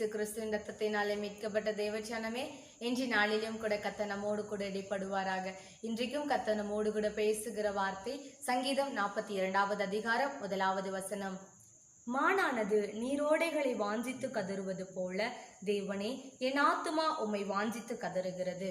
இயேசு கிறிஸ்துவின் ரத்தத்தினாலே மீட்கப்பட்ட தேவச்சனமே இன்று நாளிலும் கூட கத்த நம்மோடு கூட இடைப்படுவாராக. இன்றைக்கும் கத்த நம்மோடு கூட பேசுகிற வார்த்தை சங்கீதம் நாற்பத்தி இரண்டாவது அதிகாரம் முதலாவது வசனம். மானானது நீரோடைகளை வாஞ்சித்து கதறுவது போல தேவனே என் ஆத்துமா உம்மை வாஞ்சித்து கதறுகிறது.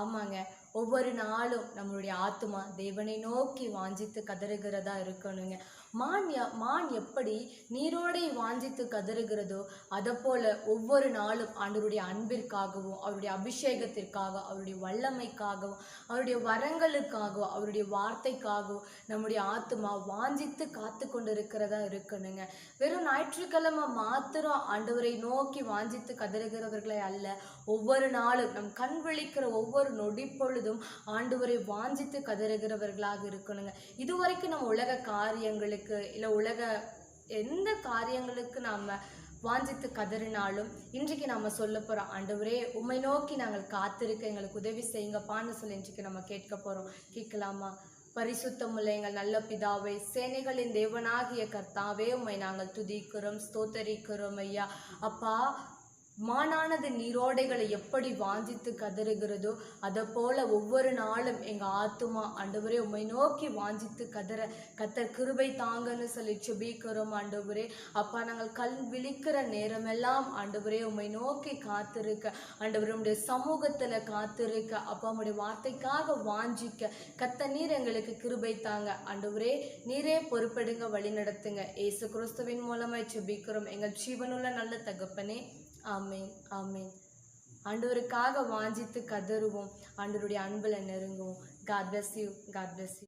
ஆமாங்க ஒவ்வொரு நாளும் நம்மளுடைய ஆத்துமா தேவனை நோக்கி வாஞ்சித்து கதறுகிறதா இருக்கணுங்க. மான் மான் எப்படி நீரோடை வாஞ்சித்து கதறுகிறதோ அதை போல ஒவ்வொரு நாளும் ஆண்டவருடைய அன்பிற்காகவும் அவருடைய அபிஷேகத்திற்காக அவருடைய வல்லமைக்காகவும் அவருடைய வரங்களுக்காகவும் அவருடைய வார்த்தைக்காகவும் நம்முடைய ஆத்துமா வாஞ்சித்து காத்து கொண்டு இருக்கிறதா இருக்கணுங்க. வெறும் ஞாயிற்றுக்கிழமை மாத்திரம் ஆண்டவரை நோக்கி வாஞ்சித்து கதறுகிறவர்களே அல்ல. ஒவ்வொரு நாளும் நம் கண் விழிக்கிற ஒவ்வொரு நொடி முழுவதும் ஆண்டவரை வாஞ்சித்து கதறுகிறவர்களாக இருக்கணுங்க. இதுவரைக்கும் நம்ம உலக காரியங்களுக்கு இல்லை உலக எந்த காரியங்களுக்கு நாம் வாஞ்சித்து கதறினாலும் இன்றைக்கு நாம சொல்ல போறோம் ஆண்டவரே உம்மை நோக்கி நாங்கள் காத்திருக்க எங்களுக்கு உதவி செய்யுங்கப்பான்னு சொல்லி இன்றைக்கு நம்ம கேட்க போறோம். கேட்கலாமா? பரிசுத்தமுள்ள எங்கள் நல்ல பிதாவை சேனைகளின் தேவனாகிய கர்த்தாவே உம்மை நாங்கள் துதிக்கிறோம் ஸ்தோத்தரிக்கிறோம் ஐயா. அப்பா மானானது நீரோடைகளை எப்படி வாஞ்சித்து கதறுகிறதோ அதை போல ஒவ்வொரு நாளும் எங்க ஆத்துமா ஆண்டவரே உம்மை நோக்கி வாஞ்சித்து கதற கத்தர் கிருபை தாங்கன்னு சொல்லி செபிக்கிறோம் ஆண்டவரே. அப்பா நாங்கள் கண் விழிக்கிற நேரமெல்லாம் ஆண்டவரே உம்மை நோக்கி காத்திருக்க ஆண்டவரே உடைய சமூகத்துல காத்திருக்க அப்பா உடைய வார்த்தைக்காக வாஞ்சிக்க கத்த நீர் எங்களுக்கு கிருபை தாங்க. ஆண்டவரே நீரே பொறுப்பெடுங்க வழி நடத்துங்க ஏசு கிறிஸ்துவின் மூலமாய் செபிக்கிறோம். எங்கள் ஜீவனுள்ள நல்ல தகப்பனே ஆமேன் ஆமேன். ஆண்டவருக்காக வாஞ்சித்து கதறுவோம். ஆண்டவருடைய அன்புல நெருங்குவோம். God bless you God bless you